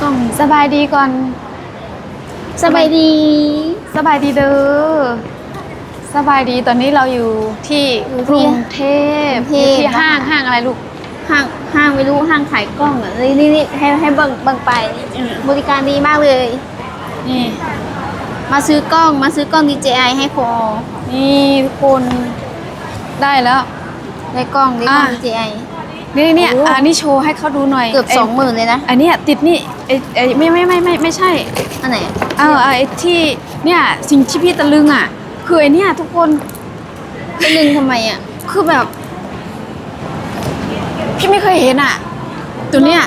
กล้องสบายดีก่อน สบายดี สบายดีเด้อสบายดีตอนนี้เราอยู่ที่อยู่กที่รุงเทพกรุงเทพ อยู่ที่นะคะห้างห้างอะไรลูก ห้างห้างไม่รู้ห้างขายกล้องอะนี่นี่นี่ให้ให้เบิ่งเบิ่งไปอืม บริการดีมากเลย นี่ มาซื้อกล้องมาซื้อกล้อง DJI ให้โคอนี่ทุกคนได้แล้ว ได้กล้องได้กล้อง อะ DJI นี่เนี่ยโอ้ อันนี้โชว์ให้เขาดูหน่อยเกือบสองหมื่นเลยนะ อันเนี้ยติดนี่ไอ้ไอ้ไม่ไม่ไม่ไม่ไม่ใช่ อันไหนอะเออไอ้ที่เนี่ยสิ่งที่พี่ตะลึงอะ คือไอ้เนี่ยทุกคนไปลึงทำไมอะคือแบบ พี่ไม่เคยเห็นอะ ตัวเนี้ย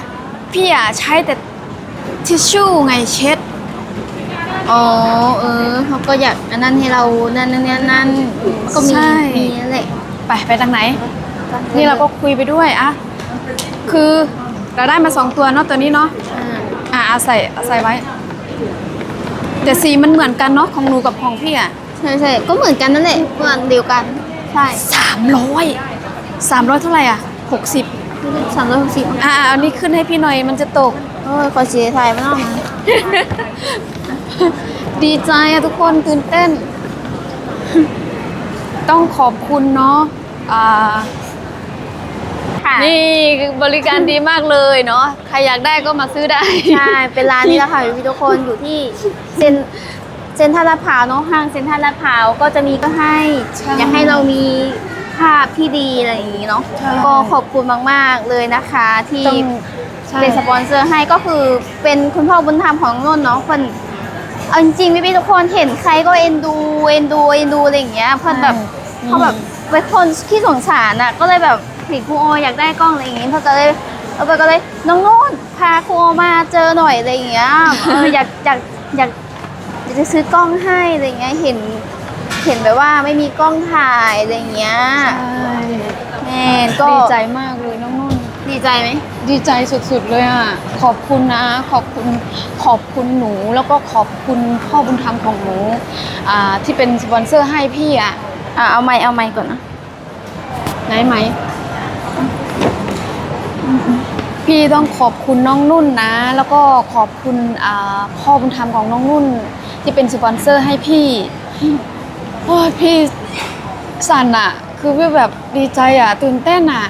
พี่อะใช้แต่ทิชชู่ไงเช็ด อ๋อเออเขาก็อยากอันนั้นให้เรานั่นนั่นนั่นนั่นก็มีใช่ มีนั่นแหละไปไปทางไหน นี่เราก็คุยไปด้วยอะคือเราได้มาสองตัวเนาะตัวนี้เนาะอ่าอะเอาใส่เอาใส่ไว้ แต่สีมันเหมือนกันเนาะของหนูกับของพี่อะใช่ใช่ก็เหมือนกันนั่นแหละเหมือนเดียวกัน ใช่สามร้อยสามร้อยเท่าไหร่อะหกสิบสามร้อยหกสิบอะเอานี้ขึ้นให้พี่หน่อยมันจะตกโอ้ยขอเสียไทยไม่ต้องมาดีใจอะทุกคนตื่นเต้น ต้องขอบคุณเนาะอ่า ค่ะ นี่บริการดีมากเลยเนาะใครอยากได้ก็มาซื้อได้ ใช่ เป็นร้านนี้แหละค่ะพี่ทุกคนอยู่ที่เซ็นเซ็นทรัลลาดพร้าวเนาะห้างเซ็นทรัลลาดพร้าวก็จะมีก็ให้ ใช่อยากให้เรามีภาพที่ดีอะไรอย่างนี้เนาะใช่ ก็ขอบคุณมาก ๆ เลยนะคะ ที่ต้องใช่ เป็นสปอนเซอร์ให้ก็คือเป็นคุณพ่อบุญธรรมของนนท์เนาะคนเอาจริงๆพี่ๆทุกคนเห็นใครก็เอ็นดูเอ็นดูเอ็นดูอะไรอย่างเงี้ยเพื่อนแบบใช่ เขาแบบเป็นคนที่สงสารอะก็เลยแบบ เห็นครูโออยากได้กล้องอะไรอย่างงี้เขาก็เลยเอาไปก็เลยน้องนุ่นพาครูโอมาเจอหน่อยอะไรอย่างเงี้ยเอออยากอยากอยากอยากจะซื้อกล้องให้อะไรอย่างเงี้ยเห็นเห็นแบบว่าไม่มีกล้องถ่ายอะไรอย่างเงี้ยใช่แม่ก็ดีใจมากเลยน้องนุ่น ดีใจไหมดีใจสุดๆเลยอะ ขอบคุณนะ ขอบคุณขอบคุณหนู แล้วก็ขอบคุณพ่อบุญธรรมของหนูอ่าที่เป็นสปอนเซอร์ให้พี่อะอะเอาไม้เอาไม้ก่อนนะไหนไหม พี่ต้องขอบคุณน้องนุ่นนะ แล้วก็ขอบคุณพ่อบุญธรรมของน้องนุ่น ที่เป็นสปอนเซอร์ให้พี่โอ้ยพี่สั่นอะคือพี่แบบดีใจอะตื่นเต้นอะ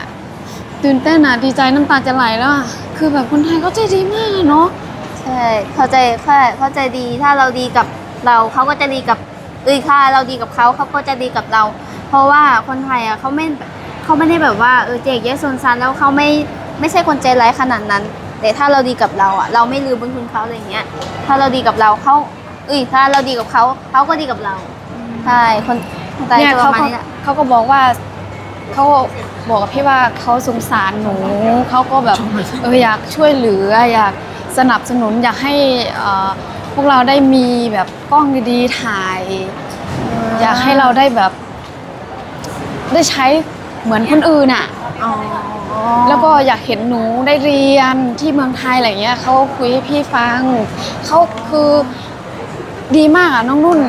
ตื่นเต้นอะดีใจน้ำตาจะไหลแล้วอะคือแบบคนไทยเขาใจดีมากเนาะใช่เข้าใจเข้าเข้าใจดีถ้าเราดีกับเราเขาก็จะดีกับเอ้ยถ้าเราดีกับเขาเขาก็จะดีกับเรา เพราะว่าคนไทยอะเขาไม่เขาไม่ได้แบบว่าเออเจ๊กแยกโซนซันแล้วเขาไม่ ไม่ใช่คนใจร้ายขนาดนั้น แต่ถ้าเราดีกับเราอะ เราไม่ลืมบุญคุณเขาอะไรอย่างเงี้ย ถ้าเราดีกับเราเขาเอ้ยถ้าเราดีกับเขาเขาก็ดีกับเราใช่คนคนไทยเนี่ยจะปเขาระมาณก็นี้แหละเขาก็บอกว่าเขาบอกกับพี่ว่าเขาสงสารหนูเขาก็แบบเอออยากช่วยเหลือ อยากสนับสนุนอยากให้เอ่อพวกเราได้มีแบบกล้องดีๆถ่าย อยากให้เราได้แบบ ได้ใช้เหมือนคนอื่นอะอ๋อ แล้วก็อยากเห็นหนูได้เรียนที่เมืองไทยอะไรเงี้ยเขาคุยให้พี่ฟังเขาคือดีมากอะน้องนุ่น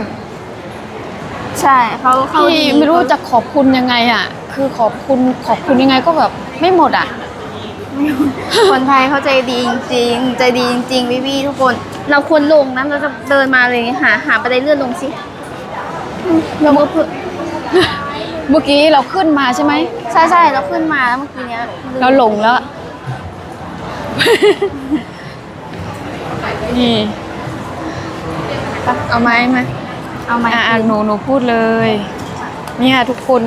ใช่เขาเขาพี่ดีไม่รู้จะขอบคุณยังไงอะ คือขอบคุณขอบคุณยังไงก็แบบไม่หมดอะ คนไทยเขาใจดีจริงๆใจดีจริงๆพี่พี่ๆทุกคน เราควรลงนะเราจะเดินมาเลยหาหาบันไดเลื่อนลงสิเราเมื่อเพื่อ เมื่อกี้เราขึ้นมาใช่ไหม ใช่ใช่เราขึ้นมาแล้วเมื่อกี้เนี้ยเราหลงแล้ว นี่เอาไหมไหมเอามาอะอะหนูหนูพูดเลยเนี่ยทุกคน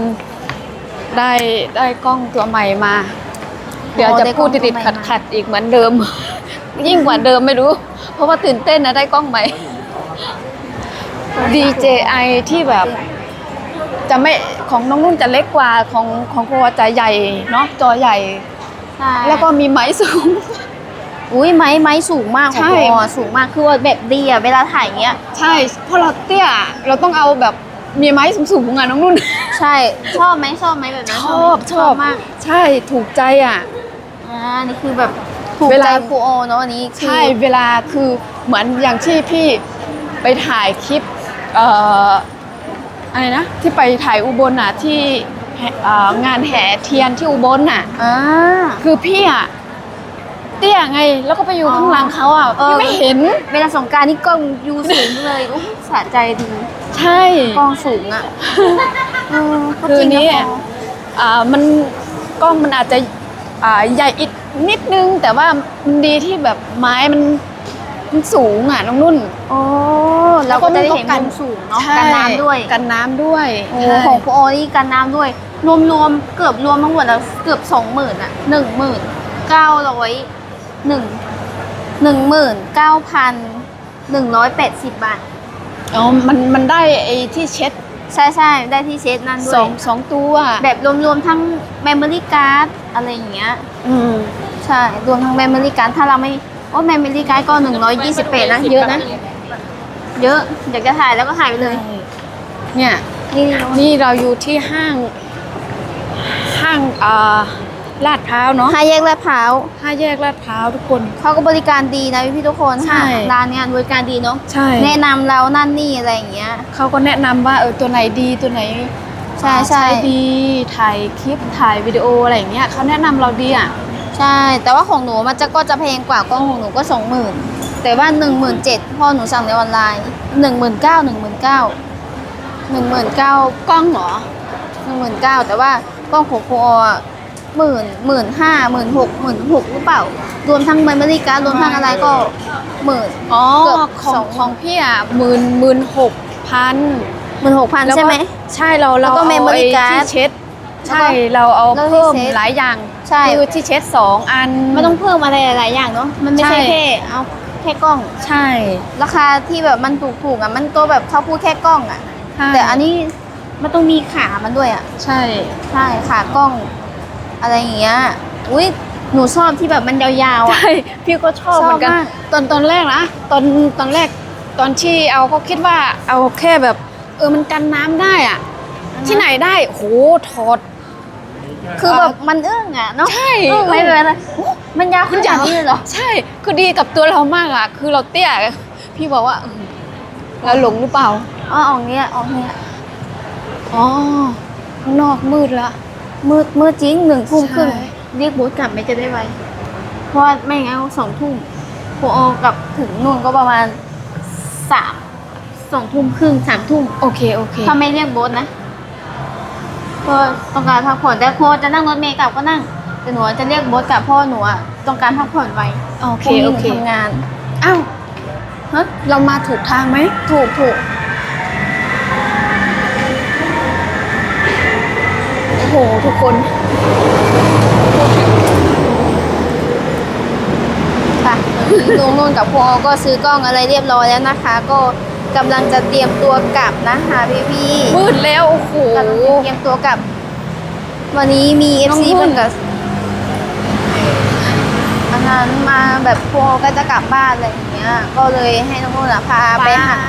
ได้ได้กล้องตัวใหม่มา เดี๋ยวจะพูดติดๆขัดๆอีกเหมือนเดิม ยิ่งกว่าเดิมไม่รู้ เพราะว่าตื่นเต้นนะได้กล้องใหม่ DJI ที่แบบ จะไม่ของน้องนุ่นจะเล็กกว่าของของโคจะใหญ่เนาะจอใหญ่ ใช่แล้วก็มีไม้สูง อุ้ยไม้ไม้สูงมากของใช่พอสูงมากคือว่าแบบดีอะเวลาถ่ายเงี้ย ใช่เพราะเราเตี้ยเราต้องเอาแบบมีไม้สูงๆอะน้องนุ่น ใช่ ชอบไหมชอบไหมแบบนั้นชอบไหมชอบมาก ใช่ถูกใจอะ อ่า นี่คือแบบถูกเวใจลา ครูโอเนาะอันนี้คือใช่เวลาคือเหมือนอย่างที่พี่ไปถ่ายคลิปเอ่อ อะไรนะ ที่ไปถ่ายอุบลน่ะที่แห่เอ่องานแห่เทียนที่อุบลน่ะ อ่า คือพี่อะเตี้ยไงแล้วก็ไปอยู่ข้างหลังเขาอะเออพี่ไม่เห็น เวลาสงกรารนี่กล้องยูสูงเลยโอ้สะใจดีใช่ กล้องสูงอะเออก็คือจริงนี้ นะพอ อ่ามันกล้องมันอาจจะอ่าใหญ่อีกนิดนึง แต่ว่ามันดีที่แบบไม้มัน มันสูงอะน้องนุ่นโอ้เราก็จะได้เห็นมุมสูงเนาะใช่กันน้ำด้วยกันน้ำด้วยโอ้ใช่ของคุณโอนี่กันน้ำด้วย รวมๆเกือบรวมทั้งหมดแล้วเกือบสองหมื่นอะหนึ่งหมื่นเก้าร้อยหนึ่งหนึ่งหมื่นเก้าพันหนึ่งร้อยแปดสิบบาท อ๋อมันมันได้ไอ้ที่เช็ดใช่ใช่ได้ที่เช็ดนั่นด้สวอยงสองตัวแบบรวมๆทั้ง memory card อะไรอย่างเงี้ย อืมใช่ รวมทั้ง memory card ถ้าเราไม่ โอ้ memory card ก็128นะเยอะนะ เยอะอยากจะถ่ายแล้วก็ถ่ายไปเลย เนี่ย นี่นี่เราอยู่ที่ห้าง ห้างอ่าลาดพร้าวเนาะห้าแยกลาดพร้าวห้าแยกลาดพร้าวทุกคน เขาก็บริการดีนะพี่ๆทุกคนใช่ค่ะร้านเนี้ยบริการดีเนาะใช่แนะนำเรานั่นนี่อะไรอย่างเงี้ยเขาก็แนะนำว่าเออตัวไหนดีตัวไหนใช่ใช่ดีถ่ายคลิปถ่ายวิดีโออะไรอย่างเงี้ยเขาแนะนำเราดีอะ ใช่ แต่ว่าของหนูมันจะก็จะแพงกว่ากล้องของหนูก็สองหมื่นแต่ว่าหนึ่งหมื่นเจ็ดพอหนูสั่งในออนไลน์หนึ่งหมื่นเก้าหนึ่งหมื่นเก้าหนึ่งหมื่นเก้ากล้องเหรอหนึ่งหมื่นเก้าแต่ว่ากล้องของโคอหมื่นหมื่นห้าหมื่นหกหมื่นหกหรือเปล่า รวมทั้งเมมโมรี่การ์ดรวมทั้งอะไรก็หมื่น อ๋อเกือบของสองของพี่อะหมื่นหมื่นหกพันหมื่นหกพันใช่ไหม ใช่เราแล้เราวก็เอา memory ไอ้ card ที่เช็ดแล้วก็ใช่เราเอาแล้วที่เพิ่มเช็ด หลายอย่าง ใช่ คือที่เช็ดสองอันไม่ต้องเพิ่มอะไรหลายๆอย่างเนาะมันไม่ใช่ใช่ แค่เอาแค่กล้อง ใช่ราคาที่แบบมันถูกๆอะมันก็แบบเขาพูดแค่กล้องอะ ใช่แต่อันนี้มันต้องมีขามันด้วยอะ ใช่ ใช่ขากล้อง อะไรอย่างเงี้ยอุ้ยหนูชอบที่แบบมันยาวๆอะ ใช่ พี่ก็ชอบชอบเหมือนกัน มาก ตอนตอนแรกนะ ตอนตอนแรก ตอนที่เอาก็คิดว่าเอาแค่แบบ เออมันกันน้ำได้อะที่ไหนได้โหถอด คือแบบมันอึ้งอะเนาะใช่อึ้งไม่เป็นไรโอ้มันยาวขนาดนี้เลยเหรอ ใช่ คือดีกับตัวเรามากอะ คือเราเตี้ย พี่บอกว่าเออเราหลงหรือเปล่า อ๋อออกเนี้ยออกเนี้ยอ๋อข้างนอกมืดละ มืดมืดจริงหนึ่งทุ่มครึ่งใช่เรียกบูธกลับไม่จะได้ไว เพราะว่าไม่งั้นสองทุ่มโคโอกลับถึงนู่นก็ประมาณสามสองทุ่มครึ่งสามทุ่มโอเคโอเคถ้าไม่เรียกโบ๊ทนะ ก็ต้องการพักผ่อนแต่โคจะนั่งรถเมล์กลับก็นั่งแต่หนูจะเรียกโบ๊ทกลับเพราะหนูอะต้องการพักผ่อนไวโอเคพรุ่งนี้หโอนูเค ทำงานอ้าวฮะเรามาถูกทางไหม ถูกถูกโอ้โห ทุกคน ค่ะ ลุงนุ่นกับพอก็ซื้อกล้องอะไรเรียบร้อยแล้วนะคะ ก็ กำลังจะเตรียมตัวกลับนะคะพี่พี่มืดแล้วโอ้โหกำลังจะเตรียมตัวกลับ วันนี้มีเอฟน้องซีนุ่นเพิ่งกับอันนั้นมาแบบพวกก็จะกลับบ้านอะไรอย่างเงี้ย ก็เลยให้น้องนุ่นอะพาไปหา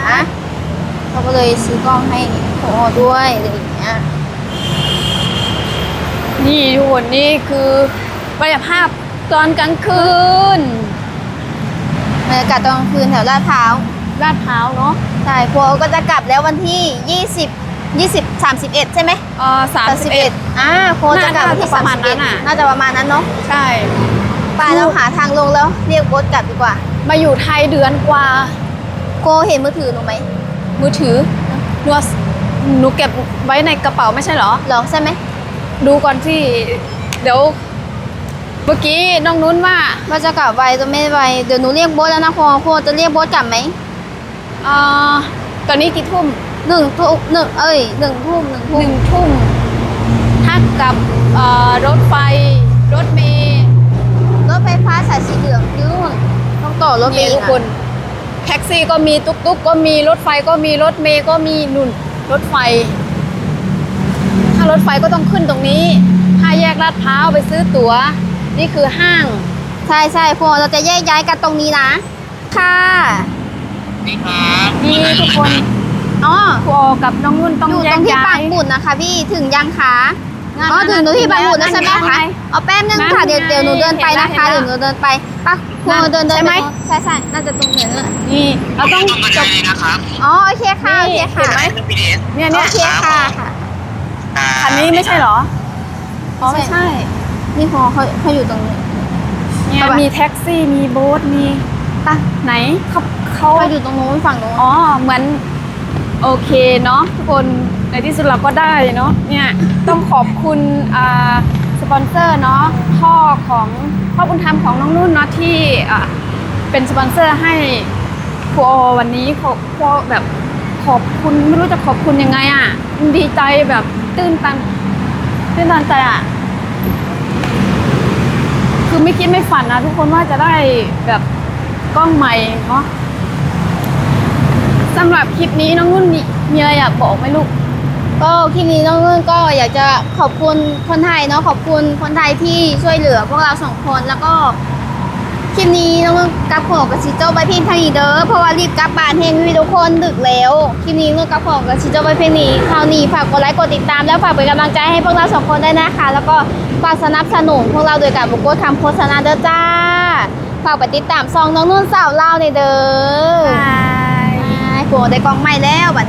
เขาก็เลยซื้อกล้องให้พอด้วยอะไรอย่างเงี้ยนี่ทุกคนนี่คือบรรยากาศตอนกลางคืนบรรยากาศตอนกลางคืนแถวลาดพร้าวลาดพร้าวเนาะ ใช่พวกก็จะกลับแล้ววันที่ 20 20 31 ใช่ไหมเออสามสิบเอ็ด 31อ่าโคจะกลับวันที่น่าจะประมาณนั้นน่ะ 31น่าจะประมาณนั้นเนาะใช่ไปเราหาทางลงแล้วเรียกโบ๊ทกลับดีกว่า มาอยู่ไทยเดือนกว่า โคเห็นมือถือหนูไหมมือถือหนูเอาหนูเก็บไว้ในกระเป๋าไม่ใช่เหรอเหรอใช่ไหมดูก่อนที่เดี๋ยว เมื่อกี้น้องนุ้นว่า ว่าจะกลับไวจะไม่ไวเดี๋ยวหนูเรียกโบ๊ทแล้วนะโคโคจะเรียกโบ๊ทกลับไหม เอ่อตอนนี้กี่ทุ่มหนึ่งทุ่มหนึ่งเอ้ยหนึ่งทุ่มหนึ่งหทุ่มนึ่งทุ่มถ้ากับเอ่อรถไฟ รถเมล์รถไฟฟ้าสายสีเหลืองอยืนต้องต่อรถเมนี่ล์ทุกคนแท็กซี่ก็มีตุ๊กตุ๊กก็มีรถไฟก็มีรถเมล์ก็มีนุ่นรถไฟ ถ้ารถไฟก็ต้องขึ้นตรงนี้ถ้าแยกลาดพร้าวไปซื้อตั๋ว นี่คือห้าง ใช่ใช่โคเราจะแยกย้ายกันตรงนี้นะ ค่ะ นี่ทุกคนอ๋อครูออกับน้องนุ่นต้องอยู่แยตรกงที่ย้าปัยกหมุดนะคะ พี่ถึงยังคะงั้นอ๋อถึงหนูที่ปักหมุดนะงั้นใช่ไหมงั้คะนเอาแป๊บนึงงั้นค่ะเดี๋ยวเดี๋ยวหนูเดินไปนะคะเห็เดี๋ยนวแล้วหนูเดินไปปักครูนั่นเดินเดินใช่ไหม ใช่ใช่น่าจะตรงเห็นเลยนี่เราต้องจบนะครับอ๋อโอเคค่ะโอเคนี่ค่ะเห็นไหมเป็น PDF เนี่ยโอเนี่ยเคค่ะค่ะ คันนี้ไม่ใช่เหรออ๋อไม่ใช่ นี่พอเขาเขาอยู่ตรงนี้ เนี่ยไปปะมีแท็กซี่มีโบ๊ทมี ปะไหนเขาเขาเขาอยู่ตรงนู้นฝั่งนู้นอ๋อเหมือนโอเคเนาะทุกคนในที่สุดเราก็ได้เนาะเนี่ยต้องขอบคุณอ่าสปอนเซอร์เนาะพ่อของพ่อบุญธรรมของน้องนุ่นเนาะที่อ่าเป็นสปอนเซอร์ให้ครูโอวันนี้ขอบขอแบบขอบคุณไม่รู้จะขอบคุณยังไงอะ่ะดีใจแบบตื้นตันตื้นตันใจอะ่ะคือไม่คิดไม่ฝันนะทุกคนว่าจะได้แบบ กล้องใหม่เนาะสำหรับคลิปนี้น้องนุ่นมีมีอะไรอยากบอกไหมลูก ก็คลิปนี้น้องนุ่นก็อยากจะขอบคุณคนไทยเนาะขอบคุณคนไทยที่ช่วยเหลือพวกเราสองคนแล้วก็คลิปนี้น้องนุ่นกลับของกับชิโจ้ไปเพียงเท่านี้เด้อเพราะว่ารีบกลับบ้านเฮงวิทุกคนดึกแล้วคลิปนี้น้องนุ่นกลับของกับชิโจ้ไปเพียงนี้คราวนี้ฝากกดไลค์กดติดตาม แล้วฝากเป็นกำลังใจให้พวกเราสองคนได้วยนะคะ แล้วก็ฝากสนับสนุนพวกเราโดยการบุกกดคำโฆษณาเด้อจ้า ฝากไปติดตามซองน้องนุ่นสาวเล่าในอยเด้อ Bye. ไอ้โกได้กล้องใหม่แล้วบัด